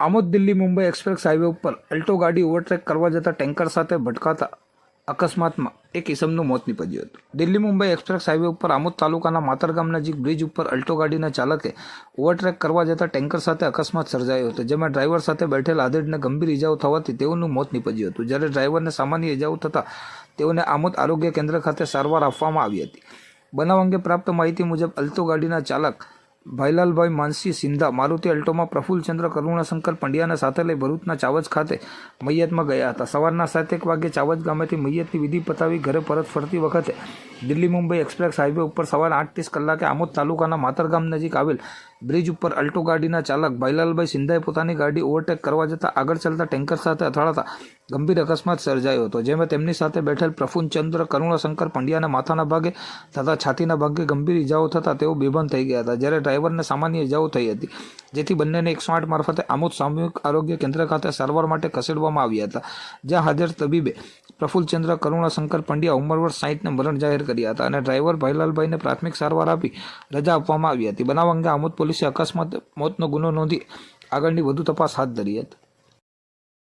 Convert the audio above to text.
Amod Delhi Mumbai express highway ઉપર Alto ગાડી overtake કરવા જતા ટેન્કર સાથે ભટકાતા અકસ્માતમાં એક ઇસમનું મોત નીપજ્યું હતું. દિલ્હી મુંબઈ એક્સપ્રેસ હાઈવે ઉપર આમોદ તાલુકાના માતરગામ નજીક બ્રિજ ઉપર અલ્ટો ગાડીના ચાલકે ઓવરટેક કરવા જતા ટેન્કર સાથે અકસ્માત સર્જાયો હતો, જેમાં ડ્રાઈવર સાથે બેઠેલ આધેડને ગંભીર ઇજાઓ થવાથી તેઓનું મોત નીપજ્યું હતું. જ્યારે ડ્રાઈવરને સામાન્ય ઇજાઓ થતાં તેઓને આમોદ આરોગ્ય કેન્દ્ર ખાતે સારવાર આપવામાં આવી હતી. બનાવ અંગે પ્રાપ્ત માહિતી મુજબ અલ્ટો ગાડીના ચાલક ભાઈલાલભાઈ માનસી સિંધા, મારુતિ અલ્ટોમાં પ્રફુલચંદ્ર કરુણાશંકર પંડ્યાને સાથે લઈ ભરૂચના ચાવજ ખાતે મૈયતમાં ગયા હતા. સવારના સાતેક વાગે ચાવજ ગામેથી મૈયતની વિધિ પતાવી ઘરે પરત ફરતી વખતે દિલ્હી મુંબઈ એક્સપ્રેસ હાઈવે ઉપર સવારે આઠ ત્રીસ કલાકે આમોદ તાલુકાના માતરગામ નજીક આવેલ બ્રિજ ઉપર અલ્ટો ગાડીના ચાલક ભાઈલાલભાઈ સિંધાએ પોતાની ગાડી ઓવરટેક કરવા જતાં આગળ ચાલતા ટેન્કર સાથે અથડાતા ગંભીર અકસ્માત સર્જાયો હતો, જેમાં તેમની સાથે બેઠેલ પ્રફુલ્લચંદ્ર કરુણાશંકર પંડ્યાના માથાના ભાગે તથા છાતીના ભાગે ગંભીર ઇજાઓ થતાં તેઓ બેભાન થઈ ગયા હતા, જ્યારે ડ્રાઈવરને સામાન્ય ઇજાઓ થઈ હતી, જેથી બંનેને એકસો આઠ મારફતે આમોદ સામૂહિક આરોગ્ય કેન્દ્ર ખાતે સારવાર માટે ખસેડવામાં આવ્યા હતા, જ્યાં હાજર તબીબે પ્રફુલ્લચંદ્ર કરુણાશંકર પંડ્યા ઉંમરવર સાહીઠને મરણ જાહેર કર્યા હતા અને ડ્રાઈવર ભાઈલાલભાઈને પ્રાથમિક સારવાર આપી રજા આપવામાં આવી હતી. બનાવ અંગે આમોદ પોલીસે અકસ્માત મોતનો ગુનો નોંધી આગળની વધુ તપાસ હાથ ધરી હતી.